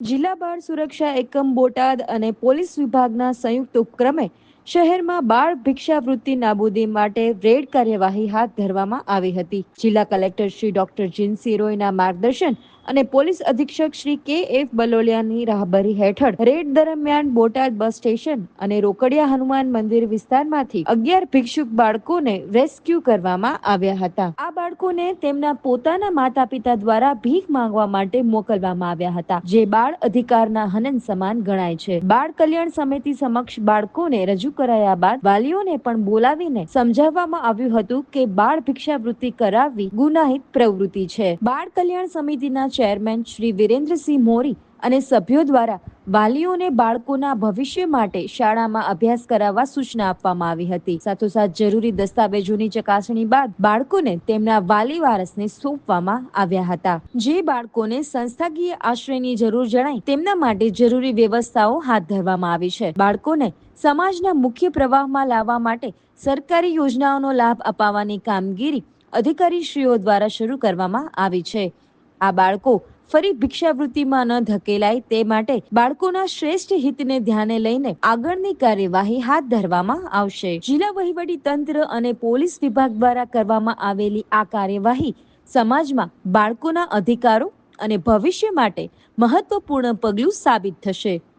જિલ્લા બાળ સુરક્ષા એકમ બોટાદ અને પોલીસ વિભાગના સંયુક્ત ઉપક્રમે શહેરમાં બાળ ભિક્ષાવૃત્તિ નાબૂદી માટે રેડ કાર્યવાહી હાથ ધરવામાં આવી હતી. જિલ્લા કલેક્ટર શ્રી ડોક્ટર જીનસી રોયના માર્ગદર્શન અને પોલીસ અધિક્ષક શ્રી કે એફ બલોલિયાની રાહબરી હેઠળ રેડ દરમિયાન બોટાદ બસ સ્ટેશન અને રોકડિયા હનુમાન મંદિર વિસ્તારમાંથી અગિયાર ભિક્ષુક બાળકોને રેસ્ક્યુ કરવામાં આવ્યા હતા. આ બાળકોને તેમના પોતાના માતા પિતા દ્વારા ભીખ માંગવા માટે મોકલવામાં આવ્યા હતા, જે બાળ અધિકારના હનન સમાન ગણાય છે. બાળ કલ્યાણ સમિતિ સમક્ષ બાળકોને રજૂ કરાયા બાદ વાલીઓને પણ બોલાવીને સમજાવવામાં આવ્યું હતું કે બાળ ભિક્ષાવૃત્તિ કરાવવી ગુનાહિત પ્રવૃત્તિ છે. બાળ કલ્યાણ સમિતિના ચેરમેન શ્રી વિરેન્દ્રસિંહ મોરી અને સભ્યો દ્વારા વાલીઓને બાળકોના ભવિષ્ય માટે શાળામાં અભ્યાસ કરાવવા સૂચના આપવામાં આવી હતી. સાથોસાથ જરૂરી દસ્તાવેજોની ચકાસણી બાદ બાળકોને તેમના વાલી વારસને સોંપવામાં આવ્યા હતા. જે બાળકોને સંસ્થાકીય આશ્રયની જરૂર જણાય તેમના માટે જરૂરી વ્યવસ્થાઓ હાથ ધરવામાં આવી છે. બાળકોને સમાજના મુખ્ય પ્રવાહમાં લાવવા માટે સરકારી યોજનાઓનો લાભ અપાવવાની કામગીરી અધિકારીશ્રીઓ દ્વારા શરૂ કરવામાં આવી છે. આ બાળકો ફરી ભિક્ષાવૃત્તિમાં ન ધકેલાય તે માટે બાળકોના શ્રેષ્ઠ હિતને ધ્યાને લઈને આગળની કાર્યવાહી હાથ ધરવામાં આવશે. જિલ્લા વહીવટી તંત્ર અને પોલીસ વિભાગ દ્વારા કરવામાં આવેલી આ કાર્યવાહી સમાજમાં બાળકોના અધિકારો અને ભવિષ્ય માટે મહત્વપૂર્ણ પગલું સાબિત થશે.